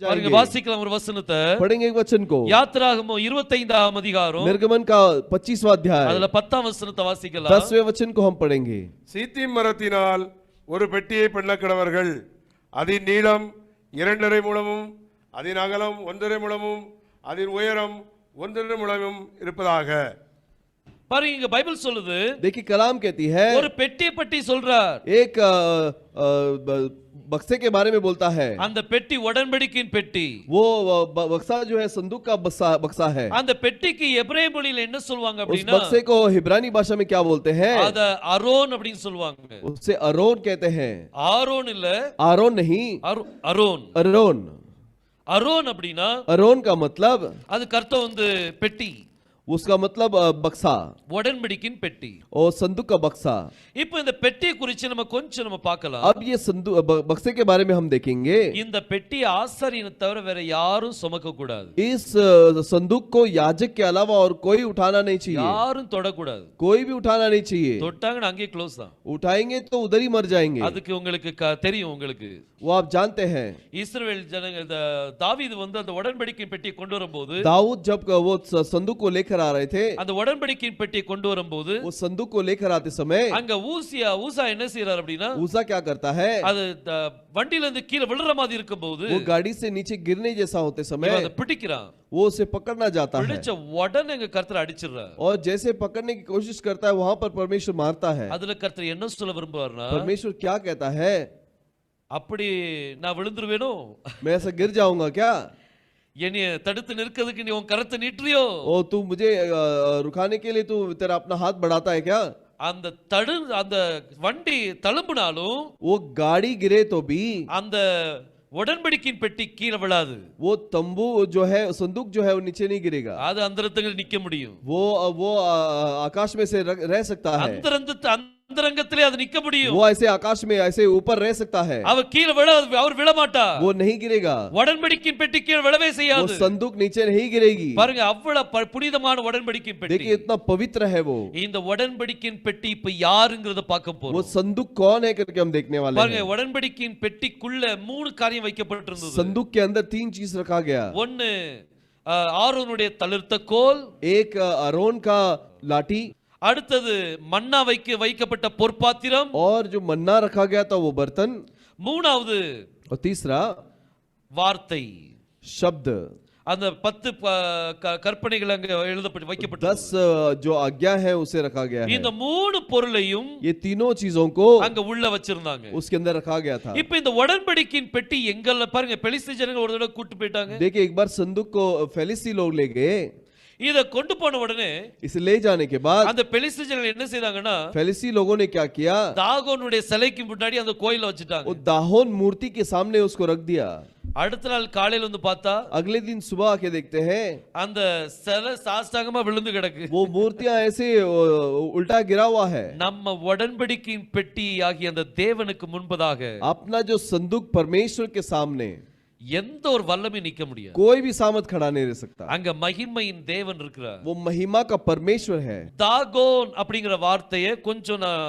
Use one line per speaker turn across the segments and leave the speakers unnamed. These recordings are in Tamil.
பாருங்க
जाएंगे
வாசிக்கலாம் ஒரு வசனத்தை
पढ़ेंगे एक वचन को
யாத்திராகமம் இருபத்தைந்தாம் அதிகாரம்
निर्गमन का पच्चीसवा अध्याय
அதுல பத்தாம் வசனத்தை வாசிக்கலாம்
दसवें वचन को हम पढ़ेंगे
சீத்திம் மரத்தினால் ஒரு பெட்டியை பண்ணக்கடவர்கள் அதன் நீளம் இரண்டரை முழமும் அதன் அகலம் ஒன்றரை முழமும் அதன் உயரம் ஒன்றரை முழமும் இருப்பதாக
பாருங்க இங்க பைபிள் சொல்லுது
देखिए कलाम कहती है
ஒரு பெட்டியை பற்றி சொல்றார்
एक अ, अ, ब- बक्से के बारे में बोलता है
அந்த பெட்டி உடன்படிக்கையின் பெட்டி
वो अ, ब- बक्सा जो है संदूक का बक्सा बक्सा है
அந்த பெட்டிக்கு எபிரேய மொழியில என்ன சொல்லுவாங்க
उस
அப்படின்னா
बक्से को हिब्रानी भाषा में क्या बोलते हैं
அத அரோன் அப்படின்னு சொல்லுவாங்க
उससे अरोन कहते हैं
ஆரோன் இல்ல
आरोन नहीं
அரு- அரோன்
अरोन
அரோன் அப்படின்னா
अरोन का मतलब
அதுக்கு அர்த்தம் வந்து பெட்டி
उसका मतलब अ, बक्सा
உடன்படிக்கையின் பெட்டி
और संदूक का बक्सा
இப்போ இந்த பெட்டியை குறித்து நம்ம கொஞ்சம் நம்ம பார்க்கலாம்
अब ये संदूक ब- बक्से के बारे में हम देखेंगे
இந்த பெட்டி ஆசாரியனை தவிர வேற யாரும் சுமக்க கூடாது
इस अ, संदूक को याजक के अलावा और कोई उठाना नहीं चाहिए
யாரும் தொடக்கூடாது
कोई भी उठाना नहीं चाहिए
தொட்டாங்கன்னா அங்கேயே க்ளோஸ் தான்
उठाएंगे तो उधर ही मर जाएंगे
அதுக்கு உங்களுக்கு க- தெரியும் உங்களுக்கு
वो आप जानते हैं
இஸ்ரவேல் ஜனங்க இந்த தாவீது வந்து அந்த உடன்படிக்கை பெட்டியை கொண்டு வரும்போது
दाऊद जब वो स- संदूक को लेकर आ रहे थे
அந்த உடன்படிக்கை பெட்டியை கொண்டு வரும்போது
वो संदूक को लेकर आते समय
அங்க ஊசியா ஊசா என்ன செய்யறாரு அப்படின்னா
ऊसा क्या करता है
அது த- வண்டியில இருந்து கீழே விழுற மாதிரி இருக்கும்போது
वो गाड़ी से नीचे गिरने जैसा होते
இவன்
समय
அதை பிடிக்கிறான்
वो उसे पकड़ना जाता है
பிடிச்ச உடனே எங்க கர்த்தர் அடிச்சிடுறார்
और जैसे पकड़ने की कोशिश करता है वहां पर परमेश्वर मारता है
அதுல கர்த்தர் என்ன சொல்ல விரும்புவார்னா
परमेश्वर क्या कहता है
அப்படி நான் விழுந்துருவேனோ
मैं ऐसा गिर जाऊंगा क्या
என்னைய தடுத்து நிற்கிறதுக்கு நீ உன் கரத்தை நீட்டுறியோ
ओ तू मुझे अ, अ, रुकाने के लिए तू तेरा अपना हाथ बढ़ाता है क्या
அந்த தடு அந்த வண்டி தழும்புனாலும்
वो गाड़ी गिरे तो भी
அந்த உடன்படிக்கையின் பெட்டி கீழே விழாது
वो तंबू जो है संदूक जो है वो नीचे नहीं गिरेगा
அது அந்தரத்தங்கள் நிக்க முடியும்
वो वो अ, आकाश में से रह रह सकता है
அந்தரங்க அந்தரங்கத்திலே அது நிக்க முடியும்
वो ऐसे आकाश में ऐसे ऊपर रह सकता है
அவர் கீழே விழ அவர் விழ மாட்டார்
वो नहीं गिरेगा
உடன்படிக்கையின் பெட்டி கீழே விழவே
वो
செய்யாது
संदूक नीचे नहीं गिरेगी
பாருங்க அவ்வளவு ப- புனிதமான உடன்படிக்கையின் பெட்டி
देखिए इतना पवित्र है वो
இந்த உடன்படிக்கையின் பெட்டி இப்ப யாருங்கிறத பார்க்க
वो
போறோம்
संदूक कौन है करके हम देखने वाले
பாருங்க
हैं
உடன்படிக்கையின் பெட்டிக்குள்ள மூணு காரியம் வைக்கப்பட்டிருந்தது
संदूक के अंदर तीन चीज रखा गया
ஒன்னு அஹ், ஆரோனுடைய தளிர்த்த கோல்
एक अ, अरोन का लाठी
அடுத்தது மன்னா வைக்க வைக்கப்பட்ட பொற்பாத்திரம்
और जो मन्ना रखा गया था वो बर्तन
மூணாவது
और तीसरा
வார்த்தை
शब्द
அந்த பத்து ப- க- கற்பனைகள் அங்க எழுதப்பட்டு வைக்கப்பட்டது
दस अ, जो आज्ञा है उसे रखा गया है
இந்த மூணு பொருளையும்
ये तीनों चीजों को
அங்க உள்ள வச்சிருந்தாங்க
उसके अंदर रखा गया था
இப்ப இந்த உடன்படிக்கையின் பெட்டி எங்கல்ல பாருங்க பெலிஸ்து ஜனங்க ஒரு தடவை கூட்டு போயிட்டாங்க
देखिए एक बार संदूक को फेलिसी लोग ले गए
இத கொண்டு போன உடனே
इसे ले जाने के बाद
அந்த பெலிஸ்து ஜனங்கள் என்ன செய்தாங்கன்னா
फेलिसी लोगों ने क्या किया
தாகோனுடைய சிலைக்கு முன்னாடி அந்த கோயில
वो
வச்சுட்டாங்க
दाहोन मूर्ति के सामने उसको रख दिया
அடுத்த நாள் காலையில வந்து பார்த்தா
अगले दिन सुबह आके देखते हैं
அந்த சிலை சாஸ்தாங்கமா விழுந்து கிடக்கு
वो मूर्तियां ऐसे अ, उल्टा गिरा हुआ है
நம்ம உடன்படிக்கையின் பெட்டி ஆகிய அந்த தேவனுக்கு முன்பதாக
अपना जो संदूक परमेश्वर के सामने
எந்த ஒரு வல்லமை நிக்க முடியாது
कोई भी सामत खड़ा नहीं रह सकता
அங்க மகிமையின் தேவன் இருக்கிறார்
वो महिमा का परमेश्वर है
தாகோன் அப்படிங்கிற வார்த்தையை கொஞ்சம் நான்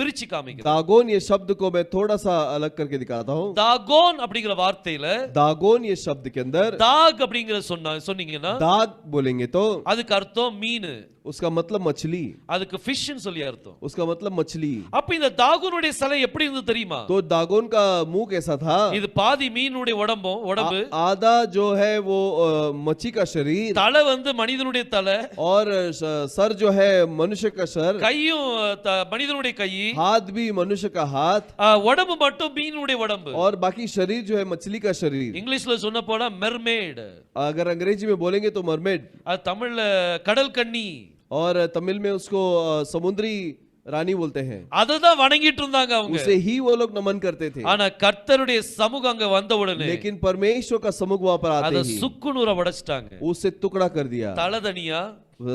பிரிச்சு காமிக்கிறேன்
दागोन ये शब्द को मैं थोड़ा सा अलग करके दिखाता हूँ
தாகோன் அப்படிங்கிற வார்த்தையில
दागोन ये शब्द के अंदर
தாக் அப்படிங்கிற சொன்னா சொன்னீங்கன்னா
दाग बोलेंगे तो
அதுக்கு அர்த்தம் மீன்
उसका मतलब मछली
அதுக்கு ஃபிஷ்னு சொல்லி அர்த்தம்
उसका मतलब मछली
அப்ப இந்த தாகோனுடைய சிலை எப்படி இருந்தது தெரியுமா
तो दागोन का मुंह कैसा था
இது பாதி மீனுடைய உடம்பும் உடம்பு
आ- आधा जो है वो अ, मच्छी का शरीर
தலை வந்து மனிதனுடைய தலை
और स- सर जो है मनुष्य का सर
கையும் த- மனிதனுடைய கை
हाथ भी मनुष्य का हाथ
ஆ, உடம்பு மட்டும் மீனுடைய உடம்பு
और बाकी शरीर जो है मछली का शरीर
இங்கிலீஷ்ல சொன்ன போனா மெர்மேட்
अगर अंग्रेजी में बोलेंगे तो मरमेड
அது தமிழ்ல கடல் கண்ணி
और तमिल में उसको अ, समुद्री रानी बोलते हैं
அதை தான் வணங்கிட்டு இருந்தாங்க அவங்க
उसे ही वो लोग नमन करते थे
ஆனா கர்த்தருடைய சமூகம் அங்க வந்த உடனே
लेकिन परमेश्वर का समुख वहां पर आते
அத
ही
சுக்குநூற உடைச்சிட்டாங்க
उसे टुकड़ा कर दिया
தலை தனியா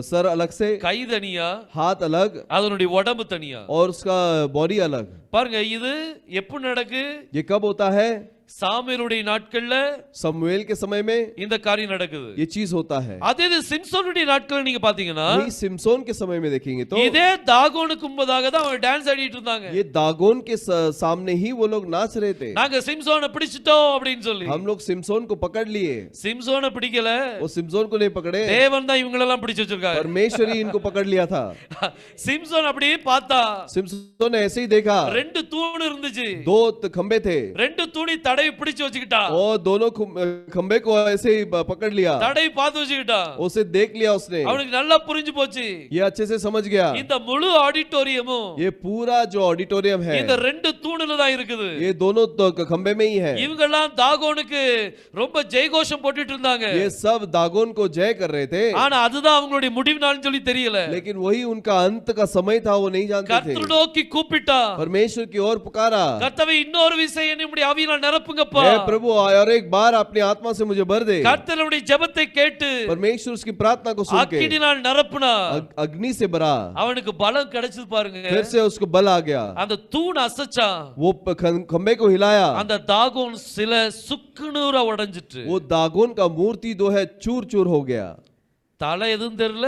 सर अलग से
கை தனியா
हाथ अलग
அதனுடைய உடம்பு தனியா
और उसका बॉडी अलग
பாருங்க இது எப்ப நடக்கு
ये कब होता है
சாமுவேலுடைய நாட்கள்ல
समूएल के समय में
இந்த காரியம் நடக்குது
ये चीज होता है
அதே இது சிம்சோனுடைய நாட்கள் நீங்க பாத்தீங்கன்னா
वही सिमसोन के समय में देखेंगे तो
இதே தாகோனுக்கு முன்பதாக தான் அவங்க டான்ஸ் ஆடிட்டு இருந்தாங்க
ये दागोन के स- सामने ही वो लोग नाच रहे थे
நாங்க சிம்சோனை பிடிச்சிட்டோம் அப்படின்னு சொல்லி
हम लोग सिमसोन को पकड़ लिए
சிம்சோனை பிடிக்கல
वो सिमसोन को नहीं पकड़े
தேவன் தான் இவங்களெல்லாம் பிடிச்சு வச்சிருக்காரு
परमेश्वर ही इनको पकड़ लिया था
சிம்சோன் அப்படியே பார்த்தா
सिमसोन ने ऐसे ही देखा
ரெண்டு தூண் இருந்துச்சு
दो त- खंबे थे
ரெண்டு தூணி தடவி பிடிச்சு வச்சுக்கிட்டா
और दोनों खुम- खंबे को ऐसे ही ब- पकड़ लिया
தடவி பார்த்து வச்சுக்கிட்டா
उसे देख लिया उसने
அவனுக்கு நல்லா புரிஞ்சு போச்சு
ये अच्छे से समझ गया
இந்த முழு ஆடிட்டோரியமும்
ये पूरा जो ऑडिटोरियम है
இந்த ரெண்டு தூணுல தான் இருக்குது
ये दोनों तो खंबे में ही है
இவங்கெல்லாம் தாகோனுக்கு ரொம்ப ஜெயகோஷம் போட்டுட்டு இருந்தாங்க
ये सब दागोन को जय कर रहे थे
ஆனா அதுதான் அவங்களுடைய முடிவு நாள்னு சொல்லி தெரியல
लेकिन वही उनका अंत का समय था वो नहीं जानते थे
கர்த்தர் நோக்கி கூப்பிட்டா
परमेश्वर की ओर पुकारा
கர்த்தவை இன்னொரு விஷயம் நம்முடைய ஆவியினால் நிரப்புங்கப்பா
हे प्रभु और एक बार अपनी आत्मा से मुझे भर दे
கர்த்தருடைய ஜெபத்தை கேட்டு
परमेश्वर उसकी प्रार्थना को सुन के
அக்கினினால் நிரப்புனா
अग- अग्नि से भरा
அவனுக்கு பலம் கிடைச்சது பாருங்க
फिर से उसको बल आ गया
அந்த தூண் அசைச்சா
वो प- खं- खंबे को हिलाया
அந்த தாகோன் சில சுக்குநூறா உடைஞ்சிட்டு
वो दागोन का मूर्ति जो है चूर चूर हो गया
தலை எதுவும் தெரியல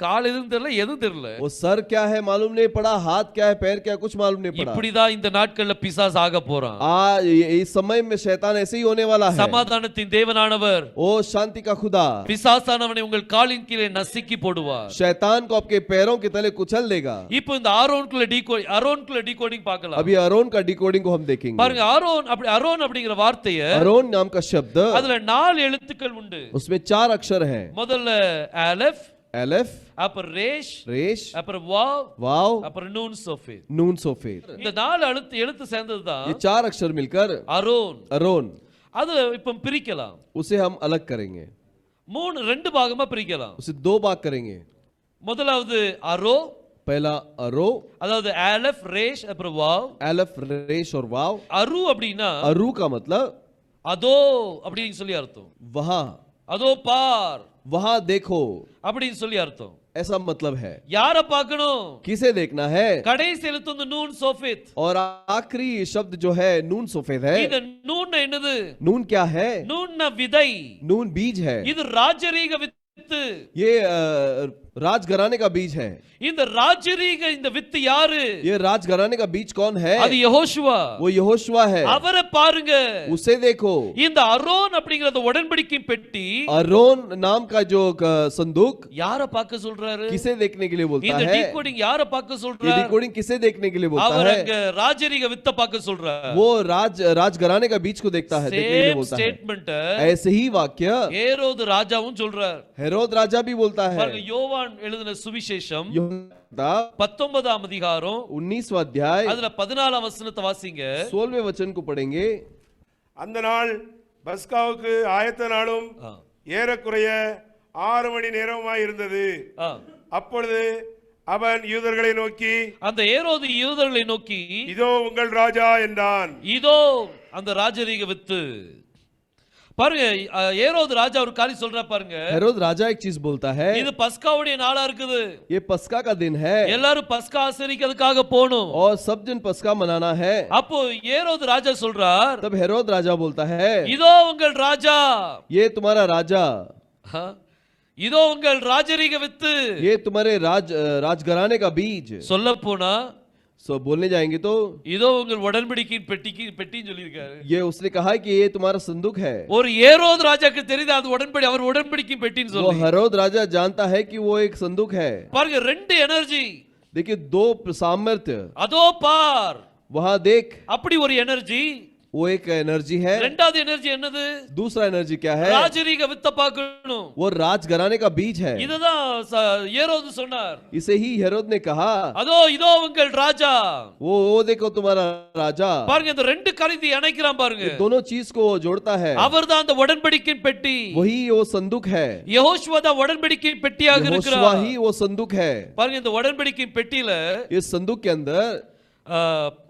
கால் எதுவும் தெரியல எதுவும் தெரியல
वो सर क्या है मालूम नहीं पड़ा हाथ क्या है पैर क्या कुछ मालूम नहीं पड़ा
இப்படிதான் இந்த நாட்கள்ல பிசாஸ் ஆக போறான்
आज ये- इस समय में शैतान ऐसे ही होने वाला है
சமாதானத்தின் தேவனானவர்
ओ शांति का खुदा
பிசாசானவனை உங்கள் காலின் கீழே நசுக்கி போடுவார்
शैतान को आपके पैरों के तले कुचल देगा
இப்போ இந்த ஆரோன்குள்ள டீகோ அரோன்குள்ள டீகோடிங் பார்க்கலாம்
अभी अरोन का डिकोडिंग को हम देखेंगे
பாருங்க ஆரோன் அப்படி அரோன் அப்படிங்கிற வார்த்தைய
अरोन नाम का शब्द
அதுல நாலு எழுத்துக்கள் உண்டு
उसमें चार अक्षर हैं
முதல்ல அலஃப்
एलेफ
அப்புறம் ரேஷ்
रेश
அப்புறம் வாவ்
वाव
அப்புறம் நூன் சோஃபி
नून सोफेर
இந்த நாலு எழுத்து எழுத்து சேர்ந்தது தான்
ये चार अक्षर मिलकर
அரோன்
अरोन
அது இப்ப பிரிக்கலாம்
उसे हम अलग करेंगे
மூணு ரெண்டு பாகமா பிரிக்கலாம்
उसे दो भाग करेंगे
முதலாவது அரோ
पहला अरो
அதாவது அலஃப் ரேஷ் அப்புறம் வாவ்
एलेफ रेश और वाव
அரு அப்படின்னா
अरु का मतलब
அதோ அப்படின்னு சொல்லி அர்த்தம்
वहां
அதோ பார்
वहां देखो
அப்படின்னு சொல்லி அர்த்தம்
ऐसा मतलब है
யார பார்க்கணும்
किसे देखना है
கடைசி எழுத்து வந்து நூன் சோஃபித்
और आखिरी शब्द जो है नून सफेद है
இந்த நூன் என்னது
नून क्या है
நூன் விதை
नून बीज है
இது ராஜரீக வித்து
ये अ, राजघराने का बीज है
இந்த ராஜரீக இந்த வித்து யாரு
ये राजघराने का बीज कौन है
அது யெகோஷுவா
वो यहोशुआ है
அவரை பாருங்க
उसे देखो
இந்த அரோன் அப்படிங்கிற அந்த உடன்படிக்கை பெட்டி
अरोन नाम का जो क- संदूक
யார பார்க்க சொல்றாரு
किसे देखने के लिए बोलता
இந்த
है
டீகோடிங் யார பார்க்க
ये
சொல்றாரு
डिकोडिंग किसे देखने के लिए बोलता
அவர்
है
அங்க ராஜரீக வித்த பார்க்க சொல்றாரு
वो राज राजघराने का बीज को देखता है देखने के लिए
சேம்
बोलता है
ஸ்டேட்மெண்ட்
ऐसे ही वाक्य
ஏரோது ராஜாவும் சொல்றார்
हेरोद राजा भी बोलता है
பாருங்க யோவான் எழுதின சுவிசேஷம் பத்தொன்பதாம் அதிகாரம்
உன்னிஸ் அத்தியாய்
அதுல பதினாலாம் வசனத்தை வாசிங்க.
சோல்வே வச்சன் கூப்பிடுங்க.
அந்த நாள் பஸ்காவுக்கு ஆயத்த நாளும் ஏறக்குறைய ஆறு மணி நேரமாய் இருந்தது. அப்பொழுது அவன் யூதர்களை நோக்கி
அந்த ஏரோது யூதர்களை நோக்கி
இதோ உங்கள் ராஜா என்றான்.
இதோ அந்த ராஜரீக வித்து. பாருங்க ஏரோது ராஜா ஒரு காரியம் சொல்றா பாருங்க.
ஏரோது ராஜா एक चीज बोलता है
இது பஸ்காவுடைய நாளா இருக்குது.
ये பஸ்கா का दिन है
எல்லாரும் பஸ்கா ஆசரிக்கிறதுக்காக போணும்
और सब जन பஸ்கா मनाना है
அப்போ ஏரோது ராஜா சொல்றார்
तब हेरोद ராஜா बोलता है
இதோ உங்கள் ராஜா.
ये तुम्हारा राजा
இதோ உங்கள் ராஜரீக வித்து.
ये तुम्हारे राज राजघराने का बीज
சொல்ல போனா
सो बोलने जाएंगे तो
இதோ உங்கள் உடன்படிக்கையின் பெட்டிக்கு பெட்டின்னு சொல்லியிருக்காரு
ये उसने कहा कि ये तुम्हारा संदूक है
ஒரு ஏரோது ராஜாக்கு தெரியுது அது உடன்படி அவர் உடன்படிக்கையின் பெட்டின்னு
वो
சொல்லி
हेरोद राजा जानता है कि वो एक संदूक है
பாருங்க ரெண்டு எனர்ஜி
देखिए दो सामर्थ्य
அதோ பார்
वहां देख
அப்படி ஒரு எனர்ஜி
वो एक एनर्जी है
ரெண்டாவது எனர்ஜி என்னது
दूसरा एनर्जी क्या है
ராஜரீக வித்த பார்க்கணும்
वो राजघराने का बीज है
இதுதான் ச- ஏரோது சொன்னார்
इसे ही हेरोद ने कहा
அதோ இதோ உங்கள் ராஜா
वो वो देखो तुम्हारा राजा
பாருங்க இந்த ரெண்டு காரியத்தை இணைக்கிறான் பாருங்க
ये दोनों चीज को जोड़ता है
அவர்தான் அந்த உடன்படிக்கையின் பெட்டி
वही वो संदूक है
யெகோஷுவா தான் உடன்படிக்கையின் பெட்டியாக
यहोशुआ
இருக்கிறார்
ही वो संदूक है
பாருங்க இந்த உடன்படிக்கையின் பெட்டியில
इस संदूक के अंदर
ஆ,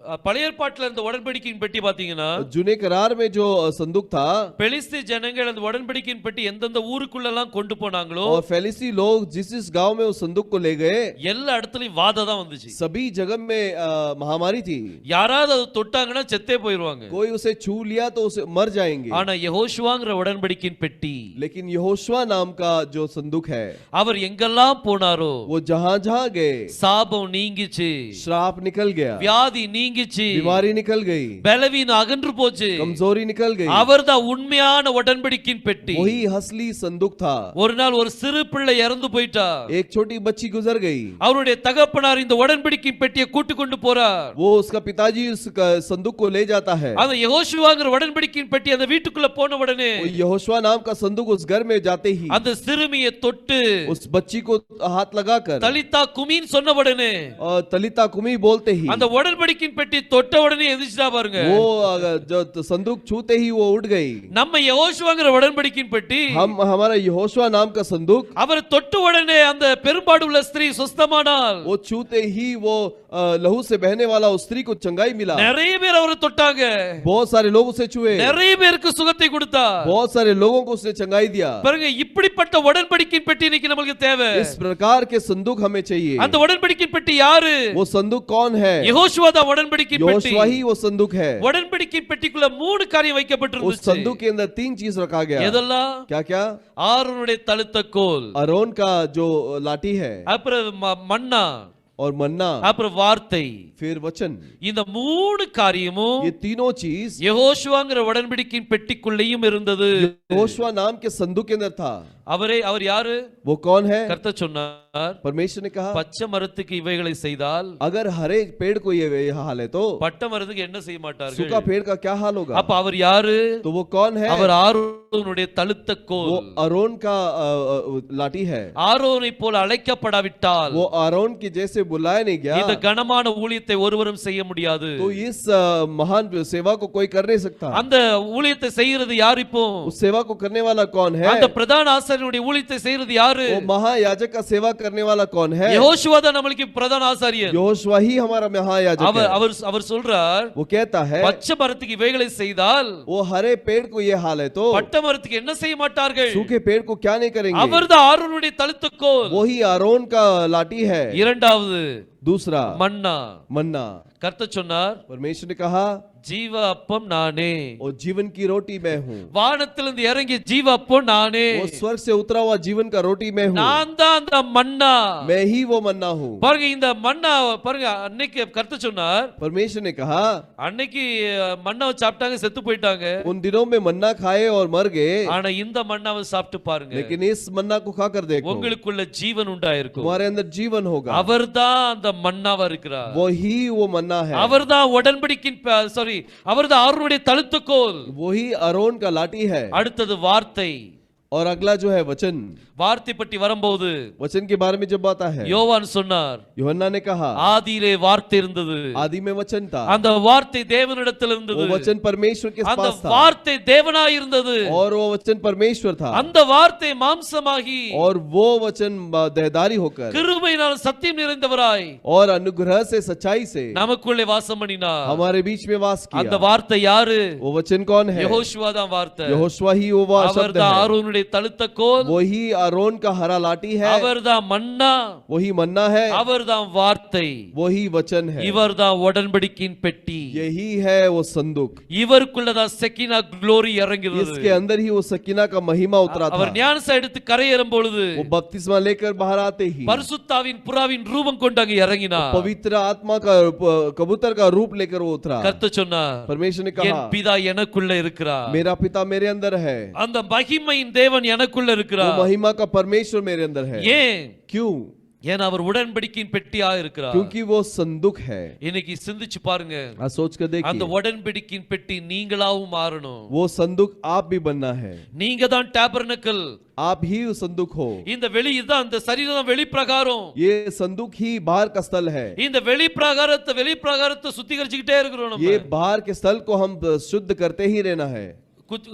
அஹ், பழைய ஏற்பாட்டுல இந்த உடன்படிக்கையின் பெட்டி பாத்தீங்கன்னா
जूने करार में जो संदूक था
பெலிஸ்து ஜனங்கள் அந்த உடன்படிக்கையின் பெட்டி எந்தெந்த ஊருக்குள்ளெல்லாம் கொண்டு போனாங்களோ
और फैलिसी लोग जिस जिस गांव में उस संदूक को ले गए
எல்லா இடத்துலயும் வாதை தான் வந்துச்சு
सभी जगह में अ, महामारी थी
யாராவது அதை தொட்டாங்கன்னா செத்தே போயிருவாங்க
कोई उसे छू लिया तो उसे मर जाएंगे
ஆனா யெகோஷுவாங்கிற உடன்படிக்கையின் பெட்டி
लेकिन यहोशुआ नाम का जो संदूक है
அவர் எங்கெல்லாம் போனாரோ
वो जहां जहां गए
சாபம் நீங்கிச்சு
श्राप निकल गया
வியாதி நீங்கிச்சு
बीमारी निकल गई
பலவீனம் அகன்று போச்சு
कमजोरी निकल गई
அவர்தான் உண்மையான உடன்படிக்கையின் பெட்டி
वही असली संदूक था
ஒரு நாள் ஒரு சிறு பிள்ளை இறந்து போயிட்டா
एक छोटी बच्ची गुजर गई
அவருடைய தகப்பனார் இந்த உடன்படிக்கை பெட்டியை கூட்டு கொண்டு போறார்
वो उसका पिताजी उस क- संदूक को ले जाता है
அந்த யெகோஷுவாங்கிற உடன்படிக்கையின் பெட்டி அந்த வீட்டுக்குள்ள போன உடனே
वो यहोशुआ नाम का संदूक उस घर में जाते ही
அந்த சிறுமியை தொட்டு
उस बच्ची को हाथ लगाकर
தலித்தா குமின்னு சொன்ன உடனே
और तलिता कुमी बोलते ही
அந்த உடன்படிக்கையின் பெட்டி தொட்ட உடனே எதிர்ச்சிட்டா பாருங்க
वो अगर जो तो संदूक छूते ही वो उठ गई
நம்ம யெகோஷுவாங்கிற உடன்படிக்கையின் பெட்டி
हम हमारा यहोशुआ नाम का संदूक
அவர் தொட்ட உடனே அந்த பெரும்பாடு உள்ள ஸ்திரீ சுஸ்தமானால்
वो छूते ही वो अ, लहू से बहने वाला उस स्त्री को चंगाई मिला
நிறைய பேர் அவரை தொட்டாங்க
बहुत सारे लोग उसे छुए
நிறைய பேருக்கு சுகத்தை கொடுத்தா
बहुत सारे लोगों को उसने चंगाई दिया
பாருங்க இப்படிப்பட்ட உடன்படிக்கையின் பெட்டி இன்னைக்கு நமக்கு தேவை
इस प्रकार के संदूक हमें चाहिए
அந்த உடன்படிக்கையின் பெட்டி யாரு
वो संदूक कौन है
யெகோஷுவா தான் உடன்படிக்கையின் பெட்டி
योशुआ ही वो संदूक है
உடன்படிக்கையின் பெட்டிக்குள்ள மூணு காரியம்
उस
வைக்கப்பட்டிருந்துச்சு
संदूक के अंदर तीन चीज रखा गया
எதெல்லாம்
क्या क्या
ஆரோனுடைய தழுத்த கோல்
अरोन का जो लाठी है
அப்புறம் ம- மன்னா
और मन्ना
அப்புறம் வார்த்தை
फिर वचन
இந்த மூணு காரியமும்
ये तीनों चीज
யெகோஷுவாங்கிற உடன்படிக்கையின் பெட்டிக்குள்ளேயும் இருந்தது
योशुआ नाम के संदूक के अंदर था
அவரே அவர் யாரு
वो कौन है
கர்த்தர் சொன்னார்
परमेश्वर ने कहा
பச்சை மரத்துக்கு இவைகளை செய்தால்
अगर हरे पेड़ को ये ये हाल है तो
பட்ட மரத்துக்கு என்ன செய்ய மாட்டார்கள்
सूखा पेड़ का क्या हाल होगा
அப்ப அவர் யாரு
तो वो कौन है
அவர் ஆரோனுடைய தழுத்த
वो
கோல்
अरोन का अ, अ, लाठी है
ஆரோனை போல அழைக்கப்படாவிட்டால்
वो अरोन की जैसे बुलाया नहीं गया
இந்த கனமான ஊழியத்தை ஒருவரும் செய்ய முடியாது
तो इस अ, महान सेवा को कोई कर नहीं सकता
அந்த ஊழியத்தை செய்யறது யார் இப்போ
उस सेवा को करने वाला कौन है
அந்த பிரதான ஆசாரியனுடைய ஊழியத்தை செய்யறது யாரு
वो महायाजक का सेवा करने वाला कौन है
யெகோஷுவா தான் நம்மளுக்கு பிரதான ஆசாரியர்
योशुआ ही हमारा महायाजक
அவர்
है
அவர் அவர் சொல்றார்
वो कहता है
பச்சை மரத்துக்கு இவைகளை செய்தால்
वो हरे पेड़ को ये हाल है तो
பட்ட மரத்துக்கு என்ன செய்ய மாட்டார்கள்
सूखे पेड़ को क्या नहीं करेंगे
அவர்தான் ஆரோனுடைய தழுத்துக்கோல்
वही अरोन का लाठी है
இரண்டாவது
दूसरा
मन्ना
मन्ना
करता चुनार
परमेश्वर ने कहा
ஜீவ அப்பம் நானே
वो जीवन की रोटी मैं हूँ
வானத்திலிருந்து இறங்கிய ஜீவ அப்பம் நானே
वो स्वर्ग से उतरा हुआ जीवन का रोटी मैं हूँ
நான் தான் அந்த மன்னா
मैं ही वो मन्ना हूँ
பாருங்க இந்த மன்னா பாருங்க அன்னைக்கு கர்த்தர் சொன்னார்
परमेश्वर ने कहा
அன்னைக்கு அஹ், மன்னாவை சாப்பிட்டாங்க செத்து போயிட்டாங்க
उन दिनों में मन्ना खाए और मर गए
ஆனா இந்த மன்னாவை சாப்பிட்டு பாருங்க
लेकिन इस मन्ना को खाकर देखो
உங்களுக்குள்ள ஜீவன் உண்டாயிருக்கும்
तुम्हारे अंदर जीवन होगा
அவர்தான் அந்த மன்னாவா இருக்கிறார்
वो ही वो मन्ना है
அவர்தான் உடன்படிக்கின் சாரி அவரது அருணுடைய தழுத்துக்கோல்
ஒஹி அரோன் கா ஹை
அடுத்தது வார்த்தை.
और अगला जो है वचन
வார்த்தை பற்றி வரும்போது
वचन के बारे में जब आता है
யோவான் சொன்னார்
यूहन्ना ने कहा
ஆதியிலே வார்த்தை இருந்தது
आदि में वचन था
அந்த வார்த்தை தேவனிடத்தில்
वो
இருந்தது
वचन परमेश्वर के
அந்த
पास था
வார்த்தை தேவனாய் இருந்தது
और वो वचन परमेश्वर था
அந்த வார்த்தை மாம்சமாகி
और वो वचन अ, देहदारी होकर
கிருபையினால் சத்தியம் நிறைந்தவராய்
और अनुग्रह से सच्चाई से
நமக்குள்ளே வாசம் பண்ணினார்
हमारे बीच में वास
அந்த
किया
வார்த்தை யாரு
वो वचन कौन है
யெகோஷுவா தான் வார்த்தை
यहोशुआ ही वो वा- शब्द
அவர்தான்
है
ஆரோனுடைய தழுத்த கோல்
वही अरोन का हरा लाठी है
அவர்தான் மன்னா
वही मन्ना है
அவர்தான் வார்த்தை
वही वचन है
இவர்தான் உடன்படிக்கையின் பெட்டி
यही है वो संदूक
இவருக்குள்ளதான் செக்கினா குளோரி இறங்குகிறது
इसके अंदर ही वो सकीना का महिमा उतरा था
அவர் ஞானசா எடுத்து கரையேறும் பொழுது
वो बपतिस्मा लेकर बाहर आते ही
பரிசுத்தாவின் புறாவின் ரூபம் கொண்டு அங்க இறங்கினார்
पवित्र आत्मा का प- कबूतर का रूप लेकर वो उतरा
கர்த்த சொன்னார்
परमेश्वर ने
என்
कहा
பிதா எனக்குள்ள இருக்கிறார்
मेरा पिता मेरे अंदर है
அந்த மகிமையின் தேவன் எனக்குள்ள
वो
இருக்கிறார்
महिमा का परमेश्वर मेरे अंदर है
ஏன்
क्यों
ஏன் அவர் உடன்படிக்கையின் பெட்டியா இருக்கிறார்
क्योंकि वो संदुक है
இன்னைக்கு சிந்திச்சு பாருங்க
आज सोच कर
அந்த
देखिए
உடன்படிக்கையின் பெட்டி நீங்களாவும் மாறணும்
वो संदुक आप भी बनना है
நீங்க தான் டேபர்னக்கல்
आप ही वो संदुक हो
இந்த வெளி இதுதான் இந்த சரீரம் தான் வெளி பிரகாரம்
ये संदुक ही बाहर का स्थल है
இந்த வெளி பிரகாரத்தை வெளி பிரகாரத்தை சுத்திகரிச்சுக்கிட்டே இருக்கிறோம்
ये
நம்ம
बाहर के स्थल को हम शुद्ध करते ही रहना है
குத்-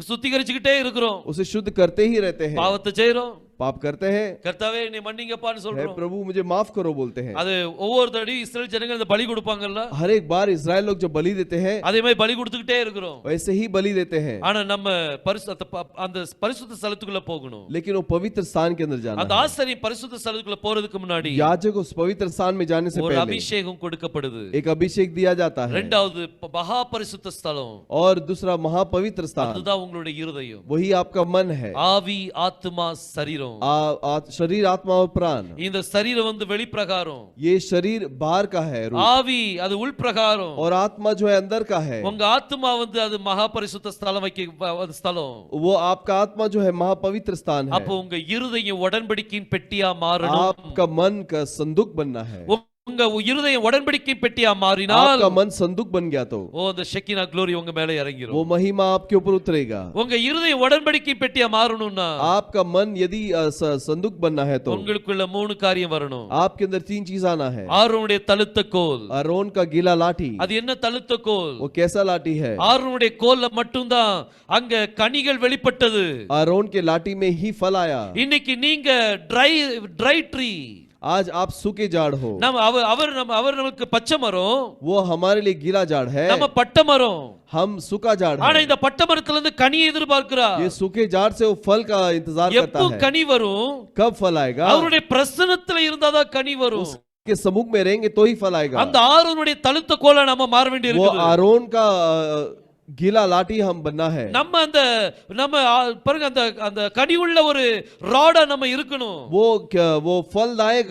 சுத்திகரிச்சுக்கிட்டே இருக்கிறோம்
उसे शुद्ध करते ही रहते हैं
பாவத்தை செய்றோம்
पाप करते हैं
கர்த்தாவே என்னை மன்னிங்கப்பான்னு
हे
சொல்றோம்
प्रभु मुझे माफ करो बोलते हैं
அது ஒவ்வொரு தடையும் இஸ்ரேல் ஜனங்கள் இந்த பலி கொடுப்பாங்கல்ல
हर एक बार इसराइल लोग जब बलि देते हैं
அதே மாதிரி பலி கொடுத்துக்கிட்டே இருக்கிறோம்
वैसे ही बलि देते हैं
ஆனா நம்ம பரிசு அந்த ப- அந்த பரிசுத்த ஸ்தலத்துக்குள்ள போகணும்
लेकिन वो पवित्र स्थान के अंदर जाना
அந்த ஆசாரியன் பரிசுத்த ஸ்தலத்துக்குள்ள போறதுக்கு முன்னாடி
है। याजक उस पवित्र स्थान में जाने से
ஒரு
पहले
அபிஷேகம் கொடுக்கப்படுது
एक अभिषेक दिया जाता है
ரெண்டாவது ப- மகா பரிசுத்த ஸ்தலம்
और दूसरा महापवित्र स्थान
அதுதான் உங்களுடைய இருதயம்
वही आपका मन है
ஆவி ஆத்மா சரீரம்
आ, आ, शरीर आत्मा और प्राण
இந்த சரீரம் வந்து வெளிப்பிரகாரம்
ये शरीर बाहर का है रूप
ஆவி அது உள்பிரகாரம்
और आत्मा जो है अंदर का है
உங்க ஆத்மா வந்து அது மகா பரிசுத்த ஸ்தலம் வைக்க அது ஸ்தலம்
वो आपका आत्मा जो है महापवित्र स्थान है
அப்போ உங்க இருதயம் உடன்படிக்கையின் பெட்டியா மாறணும்
आपका मन का संदूक बनना है
உங்க இருதயம் உடன்படிக்கை பெட்டியா மாறினால்
आपका मन संदूक बन गया तो
ஓ அந்த ஷெக்கினா க்ளோரி உங்க மேல
वो
இறங்கிரும்
महिमा आपके ऊपर उतरेगा
உங்க இருதயம் உடன்படிக்கை பெட்டியா மாறணும்னா
आपका मन यदि अ, स- संदूक बनना है तो
உங்களுக்குள்ள மூணு காரியம் வரணும்
आपके अंदर तीन चीज आना है
ஆரோனுடைய தழுத்த கோல்
अरोन का गीला लाठी
அது என்ன தழுத்த கோல்
वो कैसा लाठी है
ஆரோனுடைய கோல்ல மட்டும்தான் அங்க கனிகள் வெளிப்பட்டது
अरोन के लाठी में ही फल आया
இன்னைக்கு நீங்க ட்ரை ட்ரை ட்ரீ
आज आप सूखे जाड़ हो
நம்ம அவர் அவர் நம்ம அவர் நமக்கு பச்சை மரம்
वो हमारे लिए गीला जाड़ है
நம்ம பட்ட மரம்
हम सूखा जाड़
ஆனா
है
இந்த பட்ட மரத்துல இருந்து கனியை எதிர்பார்க்கிறா
ये सूखे जाड़ से वो फल का इंतजार करता
எப்போ
है
கனி வரும்
कब फल आएगा
அவருடைய பிரசனத்துல இருந்தாதான் கனி வரும்
के सम्मुख में रहेंगे तो ही फल आएगा
அந்த ஆரோனுடைய தழுத்த கோலை நம்ம மாற வேண்டி
वो
இருக்குது
आरोन का अ, गीला लाठी हम बनना है
நம்ம அந்த நம்ம ஆ, பாருங்க அந்த அந்த கனி உள்ள ஒரு ராடா நம்ம இருக்கணும்
वो क्या- वो फलदायक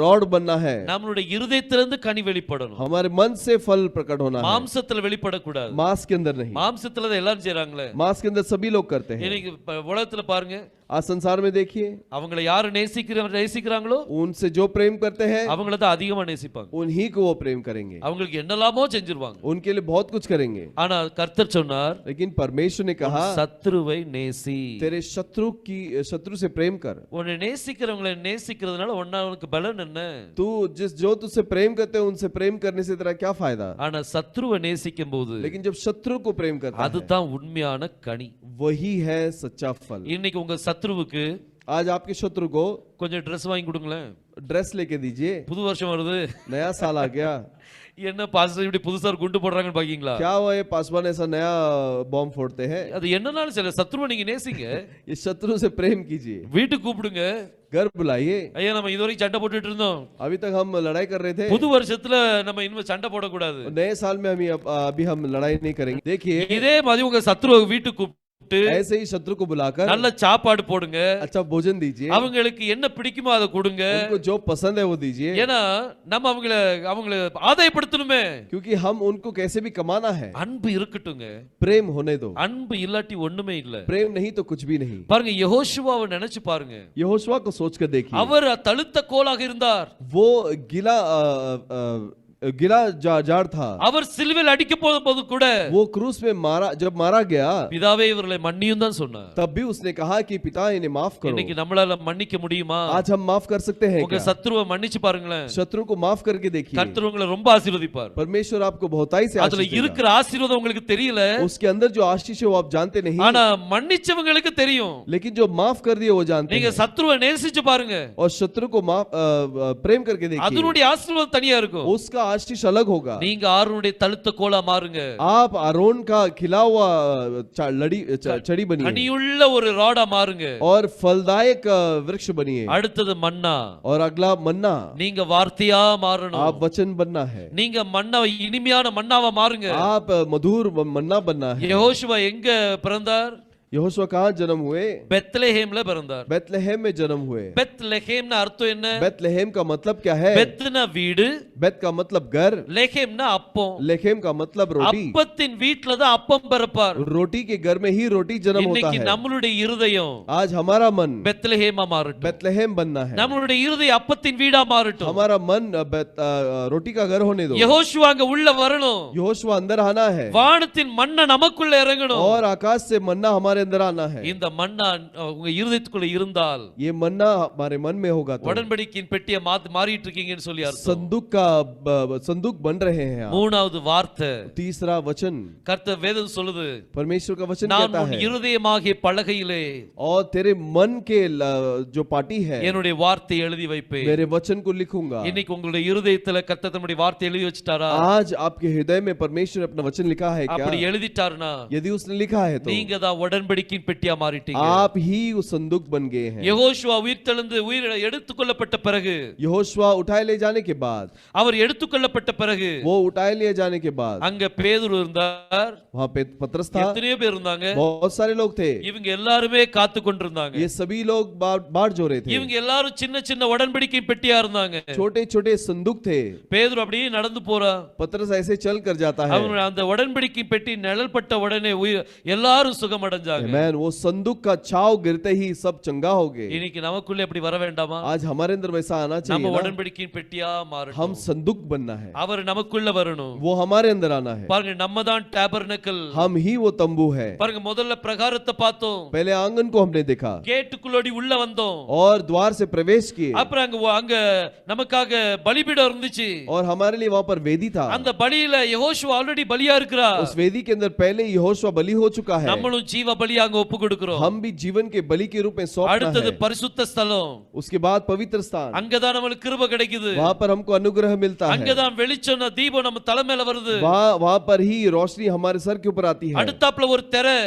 रॉड बनना है
நம்மளுடைய இருதயத்திலிருந்து கனி வெளிப்படணும்
हमारे मन से फल प्रकट होना है
மாம்சத்துல வெளிப்படக்கூடாது
मांस के अंदर नहीं
மாம்சத்துல தான் எல்லாரும் செய்றாங்களே
मांस के अंदर सभी लोग करते हैं
இன்னைக்கு ப- உலகத்துல பாருங்க
आज संसार में देखिए
அவங்கள யாரு நேசிக்கிற நேசிக்கிறாங்களோ
उनसे जो प्रेम करते हैं
அவங்கள தான் அதிகமா நேசிப்பாங்க
उन्हीं को वो प्रेम करेंगे
அவங்களுக்கு என்னெல்லாமோ செஞ்சிருவாங்க
उनके लिए बहुत कुछ करेंगे
ஆனா கர்த்தர் சொன்னார்
लेकिन परमेश्वर ने कहा
சத்ருவை நேசி
तेरे शत्रु की शत्रु से प्रेम कर
உன்னை நேசிக்கிறவங்களை நேசிக்கிறதுனால ஒன்னா உனக்கு பலன் என்ன
तू जिस जो तुझसे प्रेम करते हैं उनसे प्रेम करने से तेरा क्या फायदा
ஆனா சத்ருவை நேசிக்கும் போது
लेकिन जब शत्रु को प्रेम करता है
அதுதான் உண்மையான கனி
वही है सच्चा फल
இன்னைக்கு உங்க சத்ருவுக்கு
आज आपके शत्रु को
கொஞ்சம் ட்ரெஸ் வாங்கி கொடுங்களேன்
ड्रेस लेके दीजिए
புது வருஷம் வருது
नया साल आ गया
என்ன பாஸ்டர் இப்படி புதுசா ஒரு குண்டு போடுறாங்கன்னு பாக்கீங்களா
क्या हुआ ये पासवान ऐसा नया बॉम्ब फोड़ते हैं
அது என்னன்னாலும் சில சத்ருவை நீங்க நேசிங்க
ये शत्रु से प्रेम कीजिए
வீட்டுக்கு கூப்பிடுங்க
घर बुलाइए
ஐயா நம்ம இதுவரைக்கும் சண்டை போட்டுட்டு இருந்தோம்
अभी तक हम लड़ाई कर रहे थे
புது வருஷத்துல நம்ம இனிமே சண்டை போடக்கூடாது
नए साल में हम अब अभी हम लड़ाई नहीं करेंगे देखिए
இதே மாதிரி உங்க சத்ருவை வீட்டுக்கு கூப்பிட்டு
ऐसे ही शत्रु को बुलाकर
நல்ல சாப்பாடு போடுங்க
अच्छा भोजन दीजिए
அவங்களுக்கு என்ன பிடிக்குமோ அதை கொடுங்க
उनको जो पसंद है वो दीजिए
ஏன்னா நம்ம அவங்கள அவங்கள ஆதாயப்படுத்தணுமே
क्योंकि हम उनको कैसे भी कमाना है
அன்பு இருக்கட்டுங்க
प्रेम होने दो
அன்பு இல்லாட்டி ஒண்ணுமே இல்ல
प्रेम नहीं तो कुछ भी नहीं
பாருங்க யெகோஷுவாவை நினைச்சு பாருங்க
यहोशुआ को सोच कर देखिए
அவர் தழுத்த கோலாக இருந்தார்
वो गिला अ, अ, गिला जा, जाड़ था
அவர் சிலுவையில் அடிக்க போது கூட
वो क्रूस में मारा जब मारा गया
பிதாவே இவர்களை மன்னியும் தான் சொன்னார்
तब भी उसने कहा कि पिता इन्हें माफ करो
இன்னைக்கு நம்மளால மன்னிக்க முடியுமா
आज हम माफ कर सकते हैं
உங்க
क्या?
சத்ருவை மன்னிச்சு பாருங்களேன்
शत्रु को माफ करके देखिए
கர்த்தர் உங்களை ரொம்ப ஆசீர்வதிப்பார்
परमेश्वर आपको बहुताई से
அதுல
आशीष देगा।
இருக்கிற ஆசீர்வாதம் உங்களுக்கு தெரியல
उसके अंदर जो आशीष है वो आप जानते नहीं
ஆனா மன்னிச்சவங்களுக்கு தெரியும்
लेकिन जो माफ कर दिए वो जानते
நீங்க
हैं
சத்ருவை நேசிச்சு பாருங்க
और शत्रु को माफ अ, अ, प्रेम करके देखिए
அதனுடைய ஆசீர்வாதம் தனியா இருக்கும்
उसका आशीष अलग होगा
நீங்க ஆறுனுடைய தழுத்த கோலா மாறுங்க
आप आरोन का खिला हुआ चा- लड़ी च- छड़ी बनिए
கனியுள்ள ஒரு ராடா மாறுங்க
और फलदायक अ, वृक्ष बनिए
அடுத்தது மன்னா
और अगला मन्ना
நீங்க வார்த்தையா மாறணும்
आप वचन बनना है
நீங்க மன்னாவை இனிமையான மன்னாவா மாறுங்க
आप अ, मधुर ब- मन्ना बनना है
யெகோஷுவா எங்க பிறந்தார்
यहोशुआ कहाँ जन्म हुए
பெத்லஹேம்ல பிறந்தார்
बेतलहम में जन्म हुए
பெத்லஹேம்னா அர்த்தம் என்ன
बेतलहम का मतलब क्या है
பெத்னா வீடு
बेत का मतलब घर
லெஹேம்னா அப்பம்
लेखेम का मतलब रोटी
அப்பத்தின் வீட்ல தான் அப்பம் பிறப்பார்
रोटी के घर में ही रोटी जन्म होता
இன்னைக்கு
है
நம்மளுடைய இருதயம்
आज हमारा मन
பெத்லஹேமா மாறட்டும்
बेतलहम बनना है
நம்மளுடைய இருதயம் அப்பத்தின் வீடா மாறட்டும்
हमारा मन अ, बेत- अ, अ, रोटी का घर होने दो
யெகோஷுவா அங்க உள்ள வரணும்
यहोशुआ अंदर आना है
வானத்தின் மண்ணை நமக்குள்ள இறங்கணும்
और आकाश से मन्ना हमारे अंदर आना है
இந்த மன்னா அஹ், உங்க இருதயத்துக்குள்ள இருந்தால்
ये मन्ना हमारे मन में होगा तो
உடன்படிக்கையின் பெட்டியை மாத்தி மாறிட்டு இருக்கீங்கன்னு சொல்லி அர்த்தம்
संदूक का ब- संदूक बन रहे हैं आप
மூணாவது வார்த்தை
तीसरा वचन
கர்த்தர் வேதம் சொல்லுது
परमेश्वर का वचन
நான்
कहता
உன்
है
இருதயமாகிய பலகையிலே
और तेरे मन के ल- जो पार्टी है
என்னுடைய வார்த்தை எழுதி வைப்பேன்
मेरे वचन को लिखूंगा
இன்னைக்கு உங்களுடைய இருதயத்துல கர்த்தர் தம்முடைய வார்த்தை எழுதி வச்சுட்டாரா
आज आपके हृदय में परमेश्वर अपना वचन लिखा है क्या
அப்படி எழுதிட்டாருனா
यदि उसने लिखा है तो
நீங்க தான் உடன்படிக்கையின் பெட்டியா மாறிட்டீங்க
आप ही उस संदूक बन गए हैं
யெகோஷுவா உயிர்த்தெழுந்து உயிர் எடுத்துக்கொள்ளப்பட்ட பிறகு
यहोशुआ उठाए ले जाने के बाद
அவர் எடுத்துக்கொள்ளப்பட்ட பிறகு
वो उठाए लिए जाने के बाद
அங்க பேதுரு இருந்தார்
वहां पे पत्रस था
எத்தனையோ பேர் இருந்தாங்க
बहुत सारे लोग थे
இவங்க எல்லாருமே காத்து கொண்டிருந்தாங்க
ये सभी लोग बा- बाट जो रहे थे
இவங்க எல்லாரும் சின்ன சின்ன உடன்படிக்கை பெட்டியா இருந்தாங்க
छोटे छोटे संदूक थे
பேதுரு அப்படியே நடந்து போறா
पत्रस ऐसे चल कर जाता है
அவங்க அந்த உடன்படிக்கை பெட்டி நிழல் பட்ட உடனே உயிர் எல்லாரும் சுகம் அடைஞ்சாங்க
मैन वो संदूक का छाव गिरते ही सब चंगा हो गए
இன்னைக்கு நமக்குள்ள அப்படி வர வேண்டாமா
आज हमारे अंदर वैसा आना
நம்ம
चाहिए ना
உடன்படிக்கையின் பெட்டியா
हम
மாறணும்
संदूक बनना है
அவர் நமக்குள்ள வரணும்
वो हमारे अंदर आना है
பாருங்க நம்ம தான் டேபர்னக்கல்
हम ही वो तंबू है
பாருங்க முதல்ல பிரகாரத்தை பார்த்தோம்
पहले आंगन को हमने देखा
கேட்டுக்குள்ளோடி உள்ள வந்தோம்
और द्वार से प्रवेश किए
அப்புறம் அங்க அங்க நமக்காக பலிபீடம் இருந்துச்சு
और हमारे लिए वहां पर वेदी था
அந்த பலியில யெகோஷுவா ஆல்ரெடி பலியா இருக்கிறா
उस वेदी के अंदर पहले यहोशुआ बलि हो चुका है
நம்மளும் ஜீவ பலியா அங்க ஒப்பு கொடுக்கிறோம்
हम भी जीवन के बलि के रूप में सौंपना
அடுத்தது
है
பரிசுத்த ஸ்தலம்
उसके बाद पवित्र स्थान
அங்கதான் நம்மளுக்கு கிருப கிடைக்குது
वहां पर हमको अनुग्रह मिलता है
அங்கதான் வெளிச்சம் தீபம் நம்ம தலைமையில வருது
वहां वहां पर ही रोशनी हमारे सर के ऊपर आती है
அடுத்தாப்புல ஒரு திரை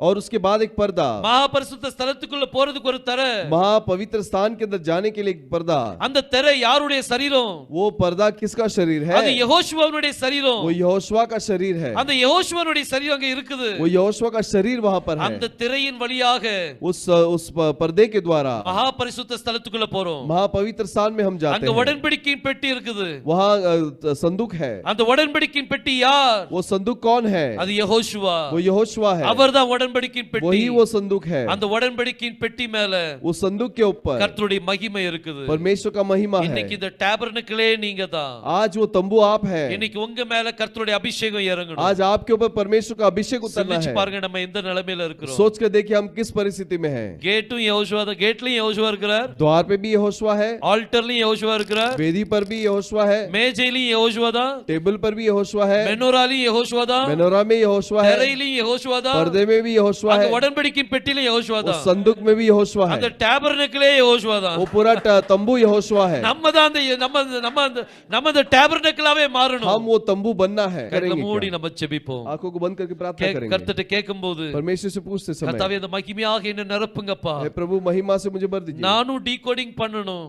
और उसके बाद एक पर्दा
மகாபரிசுத்த ஸ்தலத்துக்குள்ள போறதுக்கு ஒரு திரை
महापवित्र स्थान के अंदर जाने के लिए एक पर्दा
அந்த திரை யாருடைய சரீரம்
वो पर्दा किसका शरीर है
அது யெகோஷுவாவுடைய சரீரம்
वो यहोशुआ का शरीर है
அந்த யெகோஷுவாவுடைய சரீரம் அங்க இருக்குது
वो यहोशुआ का शरीर वहां पर है
அந்த திரையின் வழியாக
उस उस प- पर्दे के द्वारा
மகாபரிசுத்த ஸ்தலத்துக்குள்ள போறோம்
महापवित्र स्थान में हम जाते
அங்க
हैं
உடன்படிக்கையின் பெட்டி இருக்குது
वहां अ, संदूक है
அந்த உடன்படிக்கையின் பெட்டி யார்
वो संदूक कौन है
அது யெகோஷுவா
वो यहोशुआ है
அவர்தான் உடன்படிக்கையின் பெட்டி
वही वो संदूक है
அந்த உடன்படிக்கையின் பெட்டி மேல
उस संदूक के ऊपर
கர்த்தருடைய மகிமை இருக்குது
परमेश्वर का महिमा है
இன்னைக்கு இந்த டேபர்னக்கிளே நீங்க தான்
आज वो तंबू आप है
இன்னைக்கு உங்க மேல கர்த்தருடைய அபிஷேகம் இறங்கணும்
आज आपके ऊपर परमेश्वर का अभिषेक उतरना
சிந்திச்சு
है
பாருங்க நம்ம எந்த நிலைமையில இருக்கிறோம்
सोच कर देखिए हम किस परिस्थिति में हैं
கேட்டும் யெகோஷுவா தான் கேட்லயும் யெகோஷுவா இருக்கிறார்
द्वार पे भी यहोशुआ है
ஆல்டர்லயும் யெகோஷுவா இருக்கிறார்
वेदी पर भी यहोशुआ है
மேஜையிலயும் யெகோஷுவா தான்
टेबल पर भी यहोशुआ है
மெனோராலையும் யெகோஷுவா தான்
मेनोरा में यहोशुआ है
திரையிலையும் யெகோஷுவா தான்
पर्दे में भी यहोशुआ
அங்க
है
உடன்படிக்கையின் பெட்டியிலும் யெகோஷுவா
उस
தான்
संदूक में भी यहोशुआ है
அந்த டேபர்னக்கிளே யெகோஷுவா தான்
वो पूरा ट- तंबू यहोशुआ है
நம்ம தான் அந்த நம்ம அந்த- நம்ம அந்த நம்ம அந்த டேபர்னக்கிளாவே மாறணும்
हम वो तंबू बनना है
கண்களை
करेंगे
மூடி
क्या?
நம்ம ஜெபிப்போம்
आंखों को बंद करके प्रार्थना
கே-
करेंगे
கர்த்தர்ட்ட கேட்கும்போது
परमेश्वर से पूछते समय
கர்த்தாவே அந்த மகிமையாக என்ன நிரப்புங்கப்பா
हे प्रभु महिमा से मुझे भर दीजिए
நானும் டீகோடிங் பண்ணணும்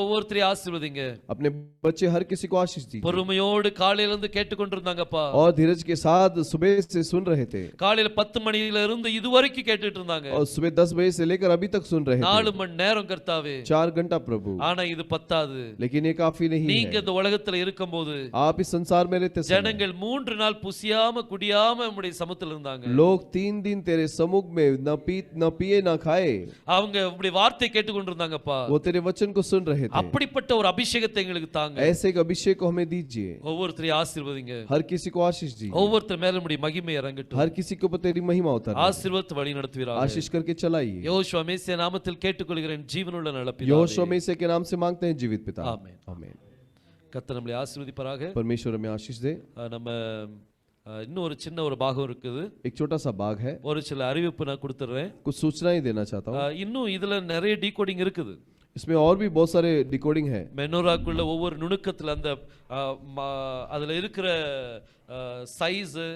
ஒவ்வொருத்தரையும் ஆசீர்வதிங்க
अपने बच्चे हर किसी को आशीष दीजिए
பொறுமையோடு காலையில இருந்து கேட்டுக்கொண்டிருந்தாங்கப்பா
और धीरज के साथ सुबह से सुन रहे थे
காலையில பத்து மணியில இருந்து இது வரைக்கும் கேட்டுட்டு இருந்தாங்க
और सुबह दस बजे से लेकर अभी तक सुन रहे थे
நாலு மணி நேரம் கர்த்தாவே
चार घंटा प्रभु
ஆனா இது பத்தாது
लेकिन ये काफी नहीं
நீங்க
है
இந்த உலகத்துல இருக்கும்போது
आप इस संसार में रहते समय
ஜனங்கள் மூன்று நாள் புசியாம குடியாம உம்முடைய சமத்துல இருந்தாங்க
लोग तीन दिन तेरे समुख में न पी न पिए न खाए
அவங்க உம்முடைய வார்த்தை கேட்டுக்கொண்டிருந்தாங்கப்பா
वो तेरे वचन को सुन रहे थे
அப்படிப்பட்ட ஒரு அபிஷேகத்தை எங்களுக்கு தாங்க
ऐसे एक अभिषेक को हमें दीजिए
ஒவ்வொருத்தரையும் ஆசீர்வதிங்க
हर किसी को आशीष दीजिए
ஒவ்வொருத்தர் மேல உம்முடைய மகிமை இறங்கட்டும்
हर किसी के ऊपर तेरी महिमा उतर
ஆசீர்வத் வழி நடத்துவீராக
आशीष करके चलाइए
யோசுவா மேசிய நாமத்தில் கேட்டுக்கொள்கிறேன் ஜீவனுள்ள நடப்பில்
यहोशुआ में से के नाम से मांगते हैं जीवित पिता
आमीन।
आमीन
கர்த்தர் நம்மளை ஆசீர்வதிப்பாராக
परमेश्वर हमें आशीष दे
அஹ் நம்ம அஹ், இன்னும் ஒரு சின்ன ஒரு பாகம் இருக்குது
एक छोटा सा बाग है
ஒரு சில அறிவிப்பு நான் கொடுத்துட்றேன்
कुछ सूचनाएं देना चाहता हूँ
அஹ், இன்னும் இதுல நிறைய டீகோடிங் இருக்குது
इसमें और भी बहुत सारे डिकोडिंग है
மெனோராக்குள்ள ஒவ்வொரு நுணுக்கத்துல அந்த அஹ், ம- அதுல இருக்கிற சைஸு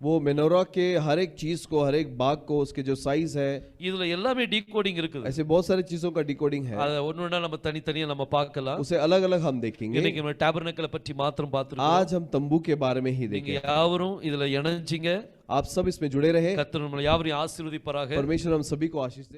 वो मेनोरा के हर एक चीज को हर एक बाग को उसके जो साइज है
இதுல எல்லாமே டீகோடிங் இருக்குது
ऐसे बहुत सारी चीजों का डिकोडिंग है
அதை ஒண்ணு ஒண்ணா நம்ம தனித்தனியா நம்ம பார்க்கலாம்
उसे अलग अलग हम देखेंगे
இன்னைக்கு நம்ம டேபர்னக்கலை பற்றி மாத்திரம் பார்த்துருக்கோம்
आज हम तंबू के बारे में ही
நீங்க
देखेंगे
யாவரும் இதுல இணைஞ்சிங்க
आप सब इसमें जुड़े रहे
கர்த்தர் நம்மளை யாவரையும் ஆசீர்வதிப்பாராக
परमेश्वर हम सभी को आशीष दे